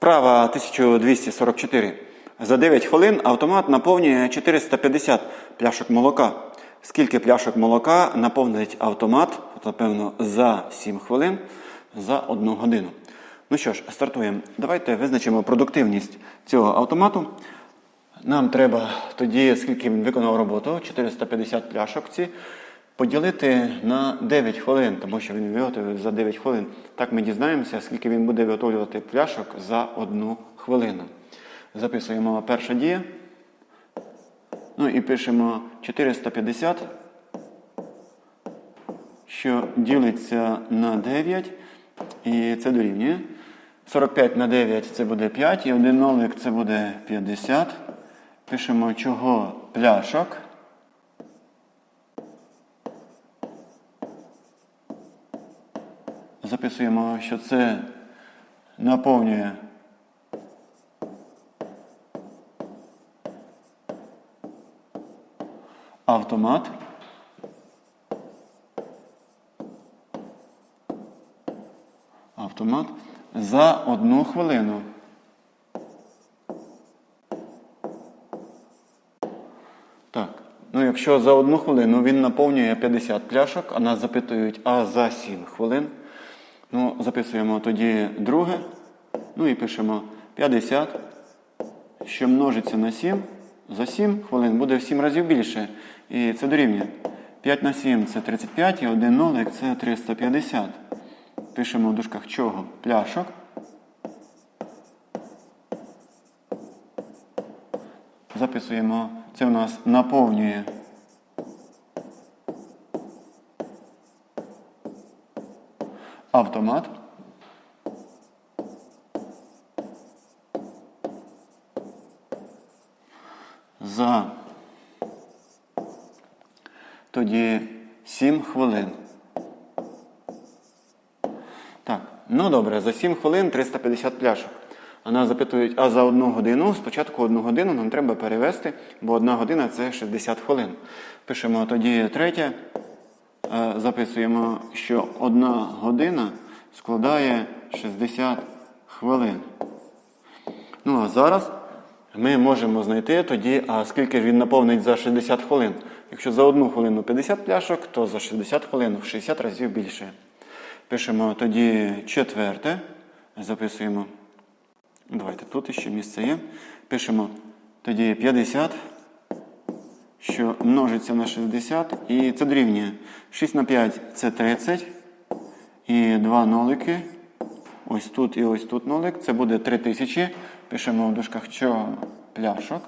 Вправа 1244. За 9 хвилин автомат наповнює 450 пляшок молока. Скільки пляшок молока наповнить автомат, напевно, за 7 хвилин за 1 годину. Ну що ж, стартуємо. Давайте визначимо продуктивність цього автомату. Нам треба тоді, скільки він виконав роботу, 450 пляшок ці, поділити на 9 хвилин, тому що він виготовив за 9 хвилин. Так ми дізнаємося, скільки він буде виготовлювати пляшок за 1 хвилину. Записуємо перша дія. Ну і пишемо 450, що ділиться на 9, і це дорівнює. 45 на 9 це буде 5, і один нолик це буде 50. Пишемо чого пляшок. Записуємо, що це наповнює автомат. Автомат за одну хвилину. Так. Ну, якщо за одну хвилину він наповнює 50 пляшок, а нас запитують, а за 7 хвилин. Ну, записуємо тоді друге. Ну і пишемо 50, що множиться на 7. За 7 хвилин буде в 7 разів більше. І це дорівнює. 5 на 7 це 35, і 1 нолик це 350. Пишемо в дужках чого? Пляшок. Записуємо, це у нас наповнює. Автомат. За тоді 7 хвилин. Так, ну добре, за 7 хвилин 350 пляшок. А нас запитують, а за одну годину, спочатку одну годину нам треба перевести, бо одна година це 60 хвилин. Пишемо тоді третє. Е, Записуємо, що одна година складає 60 хвилин. Ну а зараз ми можемо знайти тоді, а скільки він наповнить за 60 хвилин. Якщо за одну хвилину 50 пляшок, то за 60 хвилин в 60 разів більше. Пишемо тоді четверте. Записуємо. Давайте тут ще місце є. Пишемо тоді 50, що множиться на 60, і це дорівнює. 6 на 5 це 30. І два нолики. Ось тут і ось тут нолик. Це буде 3000. Пишемо в дужках чого пляшок.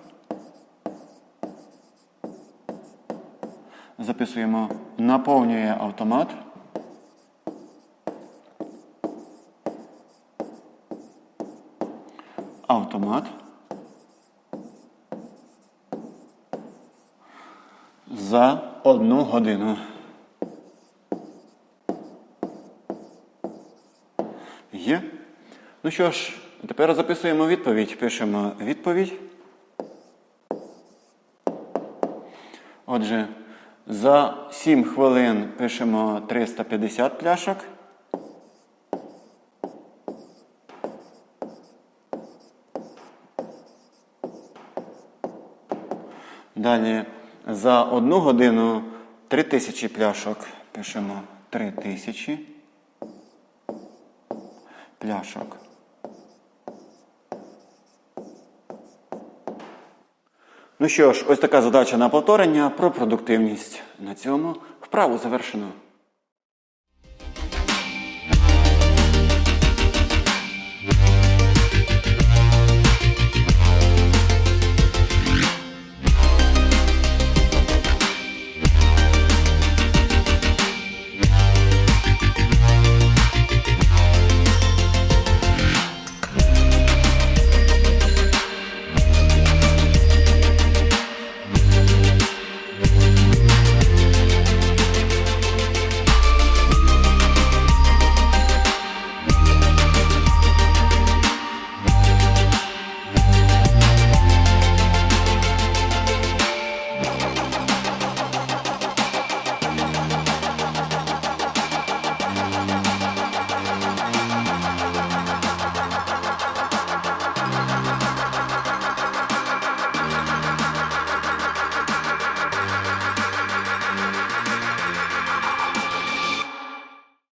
Записуємо наповнює автомат. Автомат. За одну годину. Є. Ну що ж, тепер записуємо відповідь. Пишемо відповідь. Отже, за 7 хвилин пишемо 350 пляшок. Далі за одну годину 3000 пляшок. Пишемо 3000 пляшок. Ну що ж, ось така задача на повторення про продуктивність. На цьому вправу завершено.